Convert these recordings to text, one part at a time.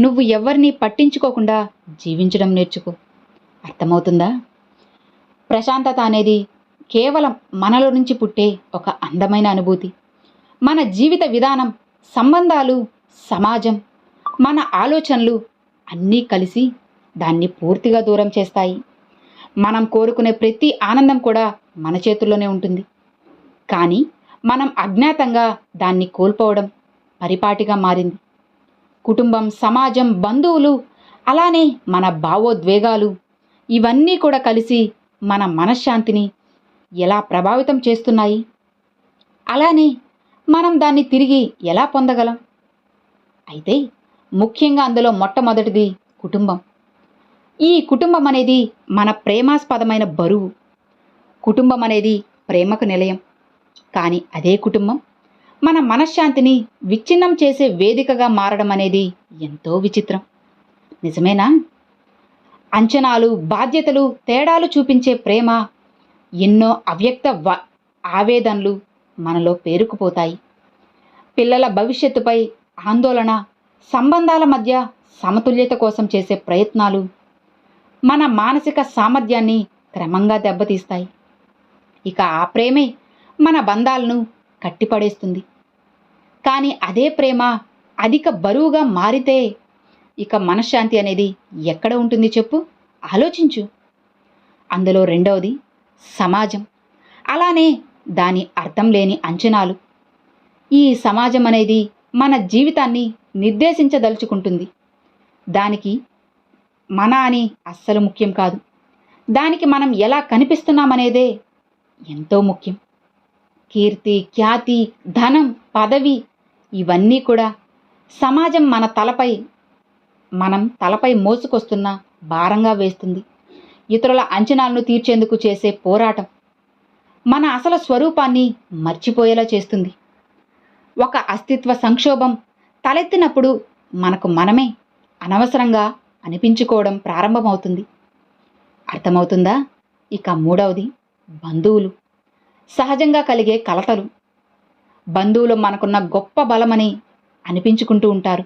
నువ్వు ఎవరిని పట్టించుకోకుండా జీవించడం నేర్చుకో. అర్థమవుతుందా? ప్రశాంతత అనేది కేవలం మనలో నుంచి పుట్టే ఒక అందమైన అనుభూతి. మన జీవిత విధానం సంబంధాలు సమాజం మన ఆలోచనలు అన్నీ కలిసి దాన్ని పూర్తిగా దూరం చేస్తాయి. మనం కోరుకునే ప్రతి ఆనందం కూడా మన చేతుల్లోనే ఉంటుంది. కానీ మనం అజ్ఞాతంగా దాన్ని కోల్పోవడం పరిపాటిగా మారింది. కుటుంబం సమాజం బంధువులు అలానే మన భావోద్వేగాలు. ఇవన్నీ కూడా కలిసి మన మనశ్శాంతిని ఎలా ప్రభావితం చేస్తున్నాయి? అలానే మనం దాన్ని తిరిగి ఎలా పొందగలం? అయితే ముఖ్యంగా అందులో మొట్టమొదటిది కుటుంబం. ఈ కుటుంబం అనేది మన ప్రేమాస్పదమైన బరువు. కుటుంబం అనేది ప్రేమకు నిలయం. కానీ అదే కుటుంబం మన మనశ్శాంతిని విచ్ఛిన్నం చేసే వేదికగా మారడం అనేది ఎంతో విచిత్రం. నిజమేనా? అంచనాలు బాధ్యతలు తేడాలు చూపించే ప్రేమ ఎన్నో అవ్యక్త వ ఆవేదనలు మనలో పేరుకుపోతాయి. పిల్లల భవిష్యత్తుపై ఆందోళన సంబంధాల మధ్య సమతుల్యత కోసం చేసే ప్రయత్నాలు మన మానసిక సామర్థ్యాన్ని క్రమంగా దెబ్బతీస్తాయి. ఇక ఆ ప్రేమే మన బంధాలను కట్టిపడేస్తుంది. కానీ అదే ప్రేమ అధిక బరువుగా మారితే ఇక మనశ్శాంతి అనేది ఎక్కడ ఉంటుంది చెప్పు? ఆలోచించు. అందులో రెండవది సమాజం. అలానే దాని అర్థం లేని అంచనాలు. ఈ సమాజం అనేది మన జీవితాన్ని నిర్దేశించదలుచుకుంటుంది. దానికి మన అని అస్సలు ముఖ్యం కాదు. దానికి మనం ఎలా కనిపిస్తున్నామనేదే ఎంతో ముఖ్యం. కీర్తి ఖ్యాతి ధనం పదవి ఇవన్నీ కూడా సమాజం మన తలపై మనం తలపై మోసుకొస్తున్న భారంగా వేస్తుంది. ఇతరుల అంచనాలను తీర్చేందుకు చేసే పోరాటం మన అసలు స్వరూపాన్ని మర్చిపోయేలా చేస్తుంది. ఒక అస్తిత్వ సంక్షోభం తలెత్తినప్పుడు మనకు మనమే అనవసరంగా అనిపించుకోవడం ప్రారంభమవుతుంది. అర్థమవుతుందా? ఇక మూడవది బంధువులు. సహజంగా కలిగే కలతలు. బంధువులు మనకున్న గొప్ప బలమని అనిపించుకుంటూ ఉంటారు.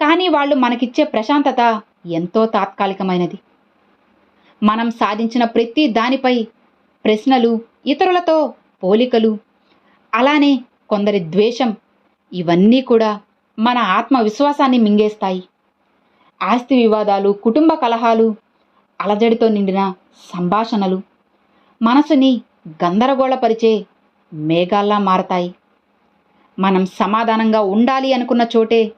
కానీ వాళ్ళు మనకిచ్చే ప్రశాంతత ఎంతో తాత్కాలికమైనది. మనం సాధించిన ప్రతి దానిపై ప్రశ్నలు ఇతరులతో పోలికలు అలానే కొందరి ద్వేషం ఇవన్నీ కూడా మన ఆత్మవిశ్వాసాన్ని మింగేస్తాయి. ఆస్తి వివాదాలు కుటుంబ కలహాలు అలజడితో నిండిన సంభాషణలు మనసుని గందరగోళపరిచే మేఘాల్లా మారతాయి. మనం సమాధానంగా ఉండాలి అనుకున్న చోటే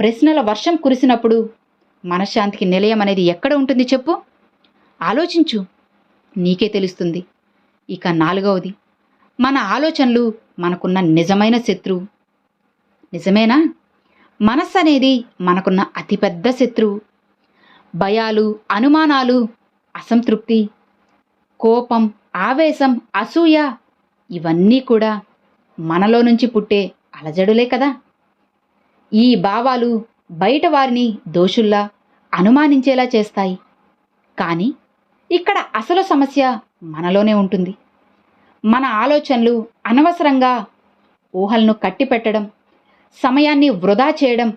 ప్రశ్నల వర్షం కురిసినప్పుడు మనశ్శాంతికి నిలయం అనేది ఎక్కడ ఉంటుంది చెప్పు? ఆలోచించు. నీకే తెలుస్తుంది. ఇక నాలుగవది. మన ఆలోచనలు మనకున్న నిజమైన శత్రువు నిజమేనా? మనస్సు అనేది మనకున్న అతిపెద్ద శత్రువు భయాలు అనుమానాలు అసంతృప్తి కోపం ఆవేశం అసూయ ఇవన్నీ కూడా మనలో నుంచి పుట్టే అలజడులే కదా. ఈ భావాలు బయట వారిని దోషుల్లా అనుమానించేలా చేస్తాయి. కానీ ఇక్కడ అసలు సమస్య మనలోనే ఉంటుంది. మన ఆలోచనలు అనవసరంగా ఊహలను కట్టిపెట్టడం సమయాన్ని వృధా చేయడం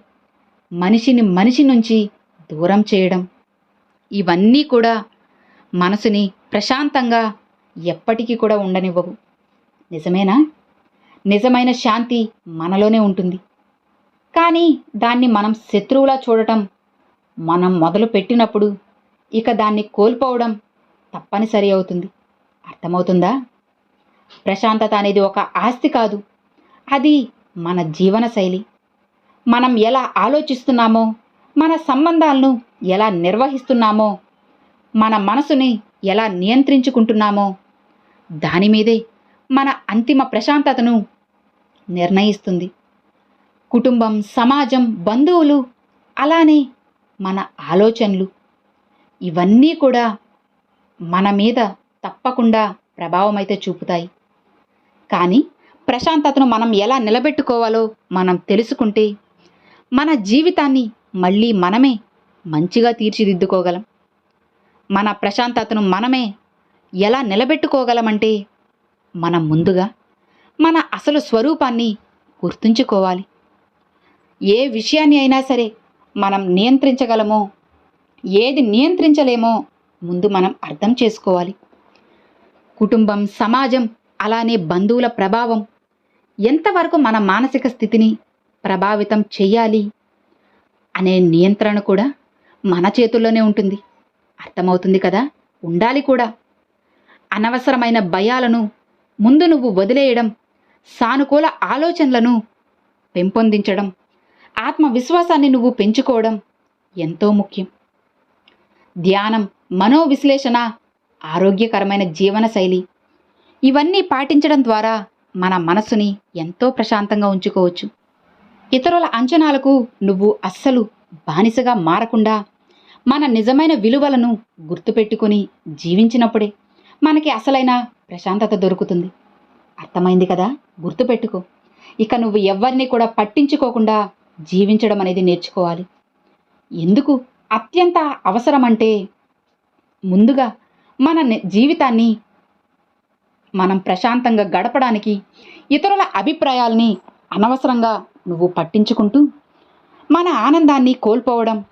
మనిషిని మనిషి నుంచి దూరం చేయడం ఇవన్నీ కూడా మనసుని ప్రశాంతంగా ఎప్పటికీ కూడా ఉండనివ్వవు. నిజమేనా? నిజమైన శాంతి మనలోనే ఉంటుంది. కానీ దాన్ని మనం శత్రువులా చూడటం మనం మొదలు పెట్టినప్పుడు ఇక దాన్ని కోల్పోవడం తప్పనిసరి అవుతుంది. అర్థమవుతుందా? ప్రశాంతత అనేది ఒక ఆస్తి కాదు. అది మన జీవనశైలి మనం ఎలా ఆలోచిస్తున్నామో మన సంబంధాలను ఎలా నిర్వహిస్తున్నామో మన మనసుని ఎలా నియంత్రించుకుంటున్నామో దాని మీదే మన అంతిమ ప్రశాంతతను నిర్ణయిస్తుంది. కుటుంబం సమాజం బంధువులు అలానే మన ఆలోచనలు. ఇవన్నీ కూడా మన మీద తప్పకుండా ప్రభావం అయితే చూపుతాయి. కానీ ప్రశాంతతను మనం ఎలా నిలబెట్టుకోవాలో మనం తెలుసుకుంటే మన జీవితాన్ని మళ్ళీ మనమే మంచిగా తీర్చిదిద్దుకోగలం. మన ప్రశాంతతను మనమే ఎలా నిలబెట్టుకోగలమంటే మనం ముందుగా మన అసలు స్వరూపాన్ని గుర్తుంచుకోవాలి. ఏ విషయాన్ని అయినా సరే మనం నియంత్రించగలమో ఏది నియంత్రించలేమో ముందు మనం అర్థం చేసుకోవాలి. కుటుంబం సమాజం అలానే బంధువుల ప్రభావం ఎంతవరకు మన మానసిక స్థితిని ప్రభావితం చెయ్యాలి అనే నియంత్రణ కూడా మన చేతుల్లోనే ఉంటుంది. అర్థమవుతుంది కదా? ఉండాలి కూడా. అనవసరమైన భయాలను ముందు నువ్వు వదిలేయడం సానుకూల ఆలోచనలను పెంపొందించడం ఆత్మవిశ్వాసాన్ని నువ్వు పెంచుకోవడం ఎంతో ముఖ్యం. ధ్యానం మనోవిశ్లేషణ ఆరోగ్యకరమైన జీవనశైలి ఇవన్నీ పాటించడం ద్వారా మన మనసుని ఎంతో ప్రశాంతంగా ఉంచుకోవచ్చు. ఇతరుల అంచనాలకు నువ్వు అస్సలు బానిసగా మారకుండా మన నిజమైన విలువలను గుర్తుపెట్టుకొని జీవించినప్పుడే మనకి అసలైన ప్రశాంతత దొరుకుతుంది. అర్థమైంది కదా? గుర్తుపెట్టుకో. ఇక నువ్వు ఎవరిని కూడా పట్టించుకోకుండా జీవించడం అనేది నేర్చుకోవాలి. ఎందుకు? అత్యంత అవసరమంటే ముందుగా మన జీవితాన్ని మనం ప్రశాంతంగా గడపడానికి ఇతరుల అభిప్రాయాల్ని అనవసరంగా నువ్వు పట్టించుకుంటూ మన ఆనందాన్ని కోల్పోవడం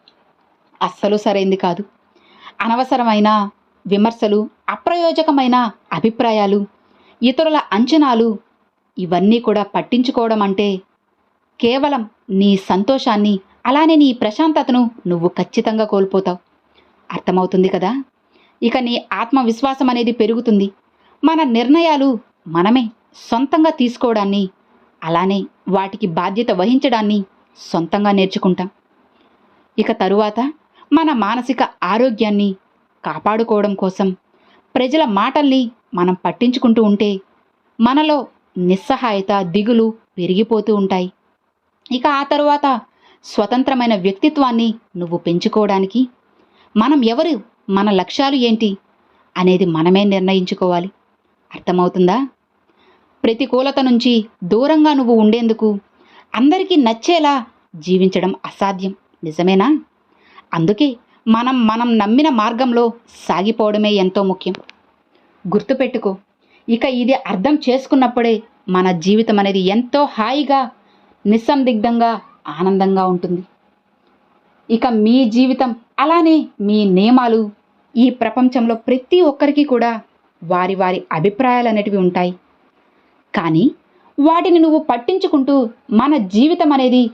అస్సలు సరైంది కాదు. అనవసరమైన విమర్శలు అప్రయోజకమైన అభిప్రాయాలు ఇతరుల అంచనాలు ఇవన్నీ కూడా పట్టించుకోవడం అంటే కేవలం నీ సంతోషాన్ని అలానే నీ ప్రశాంతతను నువ్వు ఖచ్చితంగా కోల్పోతావు. అర్థమవుతుంది కదా? ఇక నీ ఆత్మవిశ్వాసం అనేది పెరుగుతుంది. మన నిర్ణయాలు మనమే సొంతంగా తీసుకోవడాన్ని అలానే వాటికి బాధ్యత వహించడాన్ని సొంతంగా నేర్చుకుంటాం. ఇక తరువాత మన మానసిక ఆరోగ్యాన్ని కాపాడుకోవడం కోసం ప్రజల మాటల్ని మనం పట్టించుకుంటూ ఉంటే మనలో నిస్సహాయత దిగులు పెరిగిపోతూ ఉంటాయి. ఇక ఆ తరువాత స్వతంత్రమైన వ్యక్తిత్వాన్ని నువ్వు పెంచుకోవడానికి మనం ఎవరు మన లక్ష్యాలు ఏంటి అనేది మనమే నిర్ణయించుకోవాలి. అర్థమవుతుందా? ప్రతికూలత నుంచి దూరంగా నువ్వు ఉండేందుకు అందరికీ నచ్చేలా జీవించడం అసాధ్యం. నిజమేనా? అందుకే మనం మనం నమ్మిన మార్గంలో సాగిపోవడమే ఎంతో ముఖ్యం. గుర్తుపెట్టుకో ఇక ఇది అర్థం చేసుకున్నప్పుడే మన జీవితం అనేది ఎంతో హాయిగా నిస్సందిగ్ధంగా ఆనందంగా ఉంటుంది. ఇక మీ జీవితం అలానే మీ నియమాలు ఈ ప్రపంచంలో ప్రతి ఒక్కరికి కూడా వారి వారి అభిప్రాయాలు అనేటివి ఉంటాయి. కానీ వాటిని నువ్వు పట్టించుకుంటూ మన జీవితం అనేది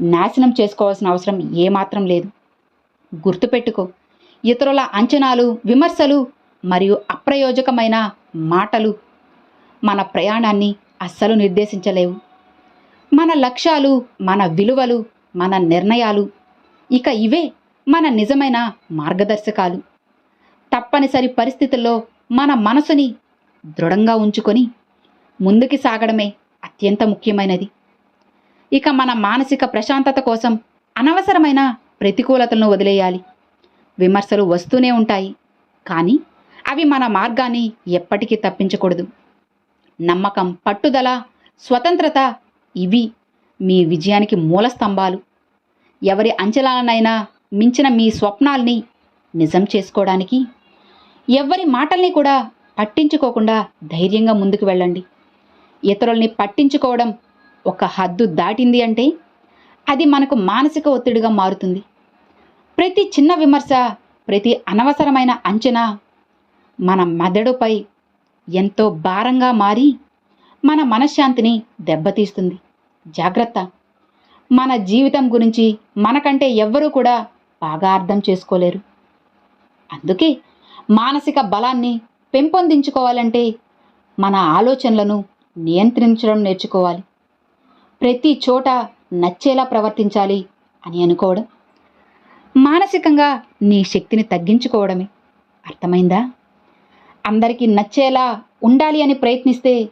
నాశనం చేసుకోవాల్సిన అవసరం ఏమాత్రం లేదు. గుర్తుపెట్టుకో. ఇతరుల అంచనాలు విమర్శలు మరియు అప్రయోజకమైన మాటలు మన ప్రయాణాన్ని అస్సలు నిర్దేశించలేవు. మన లక్ష్యాలు మన విలువలు మన నిర్ణయాలు ఇక ఇవే మన నిజమైన మార్గదర్శకాలు. తప్పనిసరి పరిస్థితుల్లో మన మనసుని దృఢంగా ఉంచుకొని ముందుకి సాగడమే అత్యంత ముఖ్యమైనది. ఇక మన మానసిక ప్రశాంతత కోసం అనవసరమైన ప్రతికూలతలను వదిలేయాలి. విమర్శలు వస్తూనే ఉంటాయి. కానీ అవి మన మార్గాన్ని ఎప్పటికీ తప్పించకూడదు. నమ్మకం పట్టుదల స్వతంత్రత ఇవి మీ విజయానికి మూల స్తంభాలు. ఎవరి అంచనాలనైనా మించిన మీ స్వప్నాల్ని నిజం చేసుకోవడానికి ఎవరి మాటల్ని కూడా పట్టించుకోకుండా ధైర్యంగా ముందుకు వెళ్ళండి. ఇతరుల్ని పట్టించుకోవడం ఒక హద్దు దాటింది అంటే అది మనకు మానసిక ఒత్తిడిగా మారుతుంది. ప్రతి చిన్న విమర్శ ప్రతి అనవసరమైన అంచనా మన మెదడుపై ఎంతో భారంగా మారి మన మనశ్శాంతిని దెబ్బతీస్తుంది. జాగ్రత్త. మన జీవితం గురించి మనకంటే ఎవ్వరూ కూడా బాగా అర్థం చేసుకోలేరు. అందుకే మానసిక బలాన్ని పెంపొందించుకోవాలంటే మన ఆలోచనలను నియంత్రించడం నేర్చుకోవాలి. ప్రతి చోట నచ్చేలా ప్రవర్తించాలి అని అనుకోవడం మానసికంగా నీ శక్తిని తగ్గించుకోవడమే. అర్థమైందా? అందరికీ నచ్చేలా ఉండాలి అని ప్రయత్నిస్తే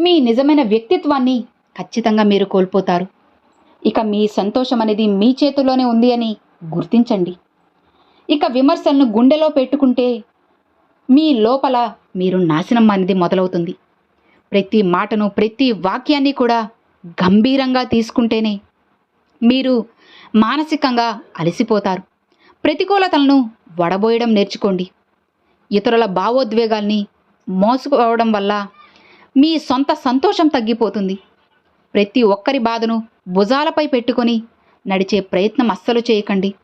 మీ నిజమైన వ్యక్తిత్వాన్ని ఖచ్చితంగా మీరు కోల్పోతారు. ఇక మీ సంతోషం అనేది మీ చేతిలోనే ఉంది అని గుర్తించండి. ఇక విమర్శలను గుండెలో పెట్టుకుంటే మీ లోపల మీరు నాశనం అనేది మొదలవుతుంది. ప్రతి మాటను ప్రతి వాక్యాన్ని కూడా గంభీరంగా తీసుకుంటేనే మీరు మానసికంగా అలసిపోతారు. ప్రతికూలతలను వడబోయడం నేర్చుకోండి. ఇతరుల భావోద్వేగాల్ని మోసుకోవడం వల్ల మీ సొంత సంతోషం తగ్గిపోతుంది. ప్రతి ఒక్కరి బాధను భుజాలపై పెట్టుకొని నడిచే ప్రయత్నం అస్సలు చేయకండి.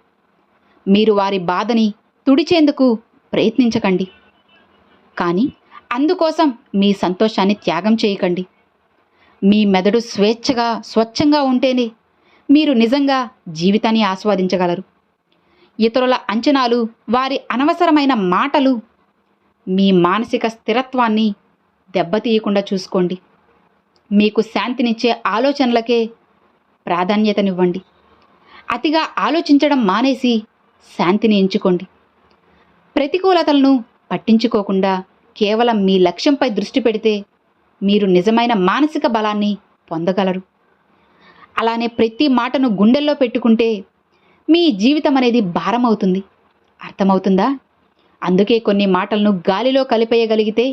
మీరు వారి బాధని తుడిచేందుకు ప్రయత్నించకండి. కానీ అందుకోసం మీ సంతోషాన్ని త్యాగం చేయకండి. మీ మెదడు స్వేచ్ఛగా స్వచ్ఛంగా ఉంటేనే మీరు నిజంగా జీవితాన్ని ఆస్వాదించగలరు. ఇతరుల అంచనాలు వారి అనవసరమైన మాటలు మీ మానసిక స్థిరత్వాన్ని దెబ్బతీయకుండా చూసుకోండి. మీకు శాంతినిచ్చే ఆలోచనలకే ప్రాధాన్యతనివ్వండి. అతిగా ఆలోచించడం మానేసి శాంతిని ఎంచుకోండి. ప్రతికూలతలను పట్టించుకోకుండా కేవలం మీ లక్ష్యంపై దృష్టి పెడితే మీరు నిజమైన మానసిక బలాన్ని పొందగలరు. అలానే ప్రతి మాటను గుండెల్లో పెట్టుకుంటే మీ జీవితం అనేది భారం అవుతుంది అర్థమవుతుందా? అందుకే కొన్ని మాటలను గాలిలో కలిపేయగలిగితే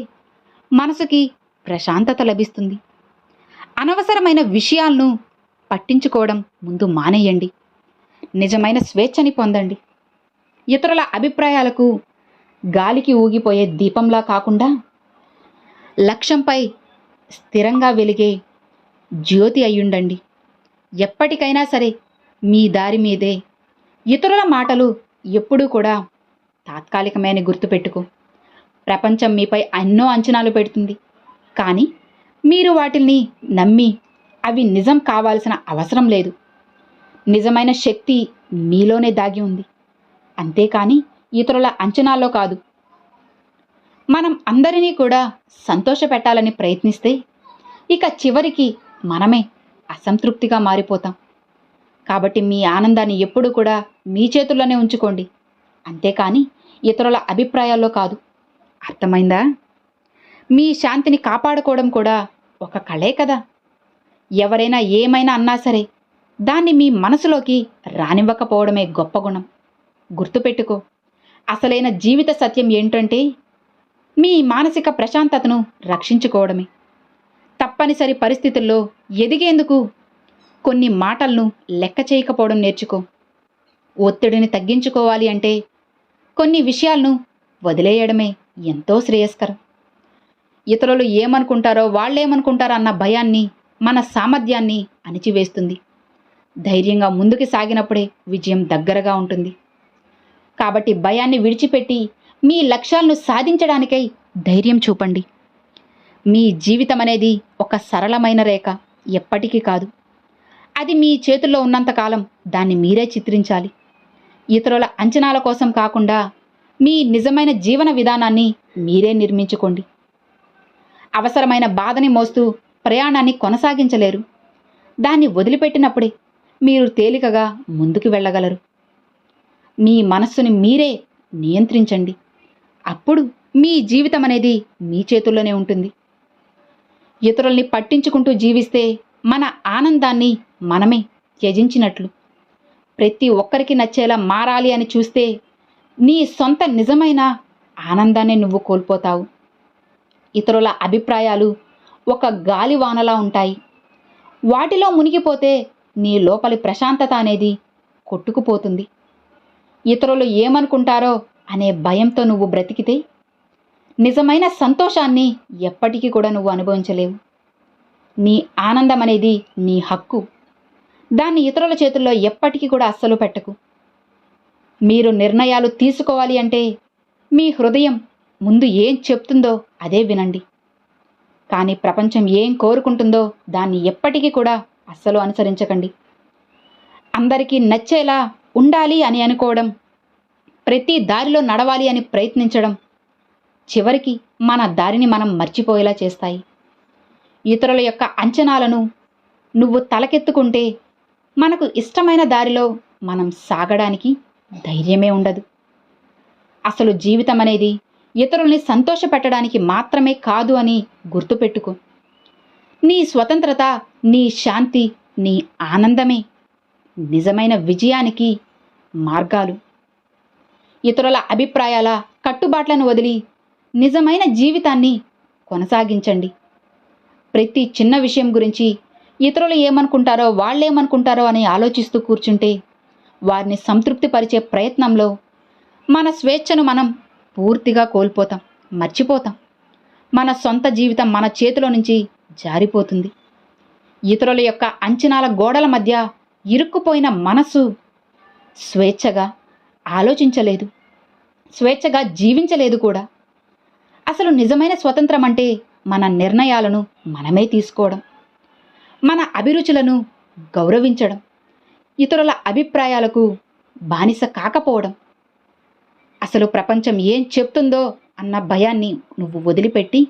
మనసుకి ప్రశాంతత లభిస్తుంది. అనవసరమైన విషయాలను పట్టించుకోవడం ముందు మానేయండి. నిజమైన స్వేచ్ఛని పొందండి. ఇతరుల అభిప్రాయాలకు గాలికి ఊగిపోయే దీపంలా కాకుండా లక్ష్యంపై స్థిరంగా వెలిగే జ్యోతి అయ్యుండండి. ఎప్పటికైనా సరే మీ దారి మీదే. ఇతరుల మాటలు ఎప్పుడూ కూడా తాత్కాలికమే అని గుర్తుపెట్టుకో. ప్రపంచం మీపై ఎన్నో అంచనాలు పెడుతుంది. కానీ మీరు వాటిని నమ్మి అవి నిజం కావాల్సిన అవసరం లేదు. నిజమైన శక్తి మీలోనే దాగి ఉంది. అంతేకాని ఇతరుల అంచనాల్లో కాదు. మనం అందరినీ కూడా సంతోషపెట్టాలని ప్రయత్నిస్తే ఇక చివరికి మనమే అసంతృప్తిగా మారిపోతాం. కాబట్టి మీ ఆనందాన్ని ఎప్పుడూ కూడా మీ చేతుల్లోనే ఉంచుకోండి. అంతేకాని ఇతరుల అభిప్రాయాల్లో కాదు. అర్థమైందా? మీ శాంతిని కాపాడుకోవడం కూడా ఒక కళే కదా. ఎవరైనా ఏమైనా అన్నా సరే దాన్ని మీ మనసులోకి రానివ్వకపోవడమే గొప్ప గుణం. గుర్తుపెట్టుకో అసలైన జీవిత సత్యం ఏంటంటే మీ మానసిక ప్రశాంతతను రక్షించుకోవడమే. తప్పనిసరి పరిస్థితుల్లో ఎదిగేందుకు కొన్ని మాటలను లెక్క చేయకపోవడం నేర్చుకో. ఒత్తిడిని తగ్గించుకోవాలి అంటే కొన్ని విషయాలను వదిలేయడమే ఎంతో శ్రేయస్కరం. ఇతరులు ఏమనుకుంటారో వాళ్ళేమనుకుంటారో అన్న భయాన్ని మన సామర్థ్యాన్ని అణిచివేస్తుంది. ధైర్యంగా ముందుకు సాగినప్పుడే విజయం దగ్గరగా ఉంటుంది. కాబట్టి భయాన్ని విడిచిపెట్టి మీ లక్ష్యాలను సాధించడానికై ధైర్యం చూపండి. మీ జీవితం అనేది ఒక సరళమైన రేఖ ఎప్పటికీ కాదు. అది మీ చేతుల్లో ఉన్నంతకాలం దాన్ని మీరే చిత్రించాలి. ఇతరుల అంచనాల కోసం కాకుండా మీ నిజమైన జీవన విధానాన్ని మీరే నిర్మించుకోండి. అవసరమైన బాధని మోస్తూ ప్రయాణాన్ని కొనసాగించలేరు. దాన్ని వదిలిపెట్టినప్పుడే మీరు తేలికగా ముందుకు వెళ్ళగలరు. మీ మనస్సుని మీరే నియంత్రించండి. అప్పుడు మీ జీవితం అనేది మీ చేతుల్లోనే ఉంటుంది. ఇతరుల్ని పట్టించుకుంటూ జీవిస్తే మన ఆనందాన్ని మనమే త్యజించినట్లు. ప్రతి ఒక్కరికి నచ్చేలా మారాలి అని చూస్తే నీ సొంత నిజమైన ఆనందాన్ని నువ్వు కోల్పోతావు. ఇతరుల అభిప్రాయాలు ఒక గాలివానలా ఉంటాయి. వాటిలో మునిగిపోతే నీ లోపలి ప్రశాంతత అనేది కొట్టుకుపోతుంది. ఇతరులు ఏమనుకుంటారో అనే భయంతో నువ్వు బ్రతికితే నిజమైన సంతోషాన్ని ఎప్పటికీ కూడా నువ్వు అనుభవించలేవు. నీ ఆనందం అనేది నీ హక్కు. దాన్ని ఇతరుల చేతుల్లో ఎప్పటికీ కూడా అస్సలు పెట్టకు. మీరు నిర్ణయాలు తీసుకోవాలి అంటే మీ హృదయం ముందు ఏం చెప్తుందో అదే వినండి. కానీ ప్రపంచం ఏం కోరుకుంటుందో దాన్ని ఎప్పటికీ కూడా అస్సలు అనుసరించకండి. అందరికీ నచ్చేలా ఉండాలి అని అనుకోవడం ప్రతి దారిలో నడవాలి అని ప్రయత్నించడం చివరికి మన దారిని మనం మర్చిపోయేలా చేస్తాయి. ఇతరుల యొక్క అంచనాలను నువ్వు తలకెత్తుకుంటే మనకు ఇష్టమైన దారిలో మనం సాగడానికి ధైర్యమే ఉండదు. అసలు జీవితం అనేది ఇతరుల్ని సంతోషపెట్టడానికి మాత్రమే కాదు అని గుర్తుపెట్టుకో. నీ స్వతంత్రత నీ శాంతి నీ ఆనందమే నిజమైన విజయానికి మార్గాలు. ఇతరుల అభిప్రాయాల కట్టుబాట్లను వదిలి నిజమైన జీవితాన్ని కొనసాగించండి. ప్రతి చిన్న విషయం గురించి ఇతరులు ఏమనుకుంటారో వాళ్ళేమనుకుంటారో అని ఆలోచిస్తూ కూర్చుంటే వారిని సంతృప్తిపరిచే ప్రయత్నంలో మన స్వేచ్ఛను మనం పూర్తిగా కోల్పోతాం మర్చిపోతాం. మన సొంత జీవితం మన చేతిలో నుంచి జారిపోతుంది. ఇతరుల యొక్క అంచనాల గోడల మధ్య ఇరుక్కుపోయిన మనసు స్వేచ్ఛగా ఆలోచించలేదు స్వేచ్ఛగా జీవించలేదు కూడా. అసలు నిజమైన స్వతంత్రం అంటే మన నిర్ణయాలను మనమే తీసుకోవడం మన అభిరుచులను గౌరవించడం ఇతరుల అభిప్రాయాలకు బానిస కాకపోవడం. అసలు ప్రపంచం ఏం చెప్తుందో అన్న భయాన్ని నువ్వు వదిలిపెట్టి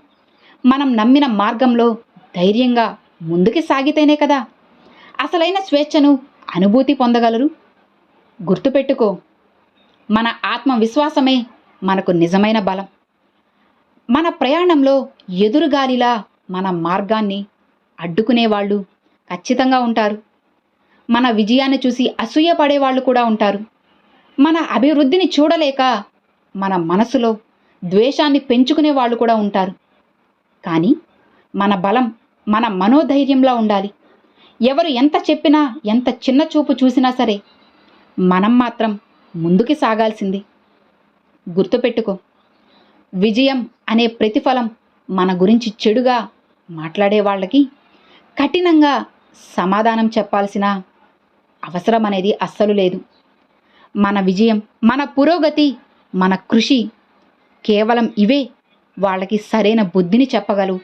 మనం నమ్మిన మార్గంలో ధైర్యంగా ముందుకు సాగితేనే కదా అసలైన స్వేచ్ఛను అనుభూతి పొందగలరు. గుర్తుపెట్టుకో మన ఆత్మవిశ్వాసమే మనకు నిజమైన బలం. మన ప్రయాణంలో ఎదురుగాలిలా మన మార్గాన్ని అడ్డుకునేవాళ్ళు ఖచ్చితంగా ఉంటారు. మన విజయాన్ని చూసి అసూయపడేవాళ్ళు కూడా ఉంటారు. మన అభివృద్ధిని చూడలేక మన మనసులో ద్వేషాన్ని పెంచుకునే వాళ్ళు కూడా ఉంటారు. కానీ మన బలం మన మనోధైర్యంలో ఉండాలి. ఎవరు ఎంత చెప్పినా ఎంత చిన్న చూపు చూసినా సరే మనం మాత్రం ముందుకి సాగాల్సింది. గుర్తుపెట్టుకో. విజయం అనే ప్రతిఫలం మన గురించి చెడుగా మాట్లాడే వాళ్ళకి కఠినంగా సమాధానం చెప్పాల్సిన అవసరం అనేది అస్సలు లేదు. మన విజయం మన పురోగతి మన కృషి కేవలం ఇవే వాళ్ళకి సరైన బుద్ధిని చెప్పగలవు.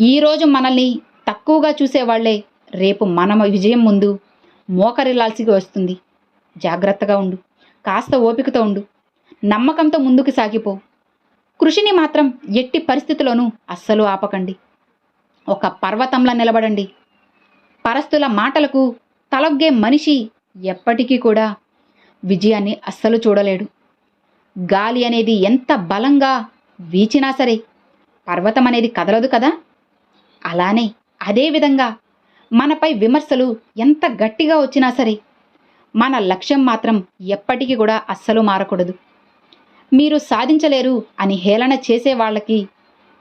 ఈరోజు మనల్ని తక్కువగా చూసేవాళ్ళే రేపు మన విజయం ముందు మోకరిల్లాల్సి వస్తుంది. జాగ్రత్తగా ఉండు. కాస్త ఓపికతో ఉండు. నమ్మకంతో ముందుకు సాగిపో. కృషిని మాత్రం ఎట్టి పరిస్థితుల్లోనూ అస్సలు ఆపకండి. ఒక పర్వతంలా నిలబడండి. పరస్తుల మాటలకు తలొగ్గే మనిషి ఎప్పటికీ కూడా విజయాన్ని అస్సలు చూడలేడు. గాలి అనేది ఎంత బలంగా వీచినా సరే పర్వతం అనేది కదలదు కదా? అలానే అదేవిధంగా మనపై విమర్శలు ఎంత గట్టిగా వచ్చినా సరే మన లక్ష్యం మాత్రం ఎప్పటికీ కూడా అస్సలు మారకూడదు. మీరు సాధించలేరు అని హేళన చేసే వాళ్ళకి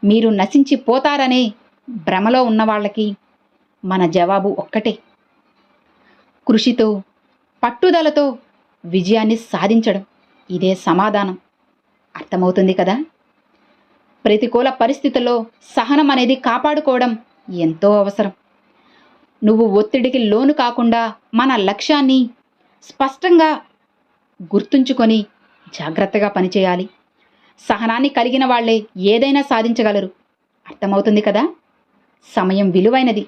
మీరు నశించి పోతారనే భ్రమలో ఉన్న వాళ్ళకి మన జవాబు ఒక్కటే. కృషితో పట్టుదలతో విజయాన్ని సాధించడం ఇదే సమాధానం. అర్థమవుతుంది కదా? ప్రతికూల పరిస్థితుల్లో సహనం అనేది కాపాడుకోవడం ఎంతో అవసరం. నువ్వు ఒత్తిడికి లోను కాకుండా మన లక్ష్యాన్ని స్పష్టంగా గుర్తుంచుకొని జాగ్రత్తగా పనిచేయాలి. సహనాన్ని కలిగిన వాళ్ళే ఏదైనా సాధించగలరు. అర్థమవుతుంది కదా? సమయం విలువైనది.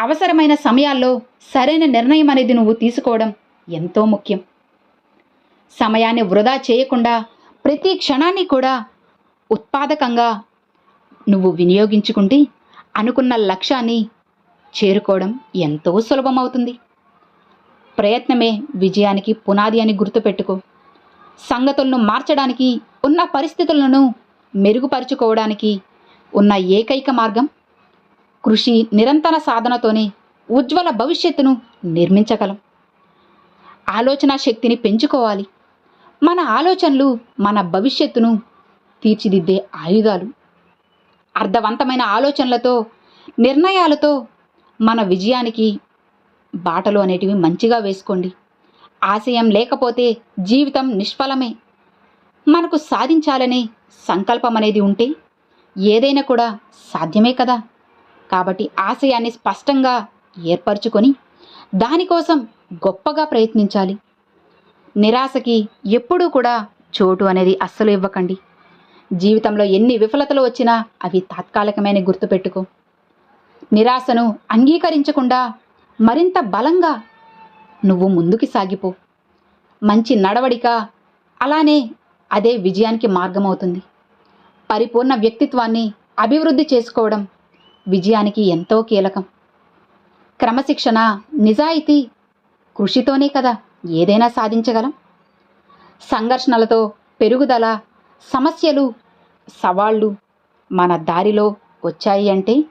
అవసరమైన సమయాల్లో సరైన నిర్ణయం అనేది నువ్వు తీసుకోవడం ఎంతో ముఖ్యం. సమయాన్ని వృధా చేయకుండా ప్రతి క్షణాన్ని కూడా ఉత్పాదకంగా నువ్వు వినియోగించుకుంటే అనుకున్న లక్ష్యాన్ని చేరుకోవడం ఎంతో సులభమవుతుంది. ప్రయత్నమే విజయానికి పునాది అని గుర్తుపెట్టుకో. సంగతులను మార్చడానికి ఉన్న పరిస్థితులను మెరుగుపరుచుకోవడానికి ఉన్న ఏకైక మార్గం కృషి నిరంతర సాధనతోనే ఉజ్వల భవిష్యత్తును నిర్మించగలం. ఆలోచన శక్తిని పెంచుకోవాలి. మన ఆలోచనలు మన భవిష్యత్తును తీర్చిదిద్దే ఆయుధాలు. అర్థవంతమైన ఆలోచనలతో నిర్ణయాలతో మన విజయానికి బాటలు అనేటివి మంచిగా వేసుకోండి. ఆశయం లేకపోతే జీవితం నిష్ఫలమే. మనకు సాధించాలనే సంకల్పం అనేది ఉంటే ఏదైనా కూడా సాధ్యమే కదా. కాబట్టి ఆశయాన్ని స్పష్టంగా ఏర్పరచుకొని దానికోసం గొప్పగా ప్రయత్నించాలి. నిరాశకి ఎప్పుడూ కూడా చోటు అనేది అస్సలు ఇవ్వకండి. జీవితంలో ఎన్ని విఫలతలు వచ్చినా అవి తాత్కాలికమైన గుర్తుపెట్టుకో. నిరాశను అంగీకరించకుండా మరింత బలంగా నువ్వు ముందుకి సాగిపో. మంచి నడవడిక. అలానే అదే విజయానికి మార్గమవుతుంది. పరిపూర్ణ వ్యక్తిత్వాన్ని అభివృద్ధి చేసుకోవడం విజయానికి ఎంతో కీలకం. క్రమశిక్షణ నిజాయితీ కృషితోనే కదా ఏదైనా సాధించగలం. సంఘర్షణలతో పెరుగుదల సమస్యలు సవాళ్ళు మన దారిలో వచ్చాయి అంటే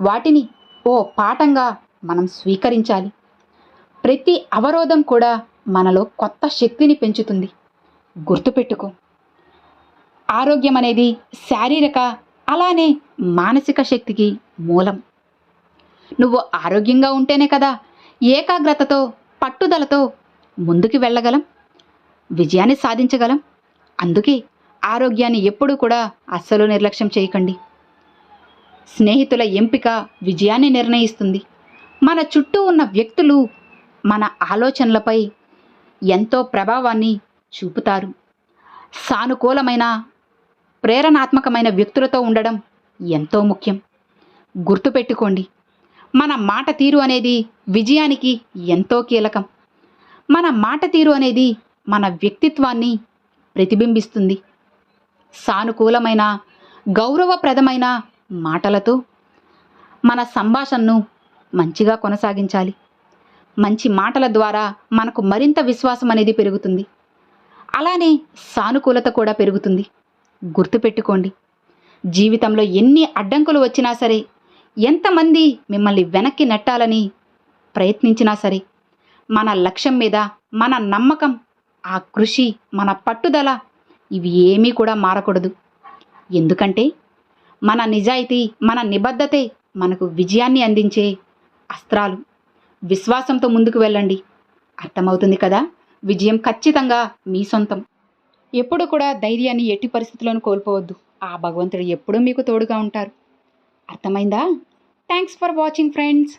వాటిని ఓ పాఠంగా మనం స్వీకరించాలి. ప్రతి అవరోధం కూడా మనలో కొత్త శక్తిని పెంచుతుంది. గుర్తుపెట్టుకో ఆరోగ్యం అనేది శారీరక అలానే మానసిక శక్తికి మూలం. నువ్వు ఆరోగ్యంగా ఉంటేనే కదా ఏకాగ్రతతో పట్టుదలతో ముందుకు వెళ్ళగలం విజయాన్ని సాధించగలం. అందుకే ఆరోగ్యాన్ని ఎప్పుడూ కూడా అస్సలు నిర్లక్ష్యం చేయకండి. స్నేహితుల ఎంపిక విజయాన్ని నిర్ణయిస్తుంది. మన చుట్టూ ఉన్న వ్యక్తులు మన ఆలోచనలపై ఎంతో ప్రభావాన్ని చూపుతారు. సానుకూలమైన ప్రేరణాత్మకమైన వ్యక్తులతో ఉండడం ఎంతో ముఖ్యం. గుర్తుపెట్టుకోండి మన మాట తీరు అనేది విజయానికి ఎంతో కీలకం. మన మాట తీరు అనేది మన వ్యక్తిత్వాన్ని ప్రతిబింబిస్తుంది. సానుకూలమైన గౌరవప్రదమైన మాటలతో మన సంభాషణను మంచిగా కొనసాగించాలి. మంచి మాటల ద్వారా మనకు మరింత విశ్వాసం అనేది పెరుగుతుంది. అలానే సానుకూలత కూడా పెరుగుతుంది. గుర్తుపెట్టుకోండి జీవితంలో ఎన్ని అడ్డంకులు వచ్చినా సరే ఎంతమంది మిమ్మల్ని వెనక్కి నెట్టాలని ప్రయత్నించినా సరే మన లక్ష్యం మీద మన నమ్మకం ఆ కృషి మన పట్టుదల ఇవి ఏమీ కూడా మారకూడదు. ఎందుకంటే మన నిజాయితీ మన నిబద్ధతే మనకు విజయాన్ని అందించే అస్త్రాలు. విశ్వాసంతో ముందుకు వెళ్ళండి. అర్థమవుతుంది కదా? విజయం ఖచ్చితంగా మీ సొంతం. ఎప్పుడు కూడా ధైర్యాన్ని ఎట్టి పరిస్థితుల్లోనూ కోల్పోవద్దు. ఆ భగవంతుడు ఎప్పుడూ మీకు తోడుగా ఉంటారు. అర్థమైందా? Thanks for watching friends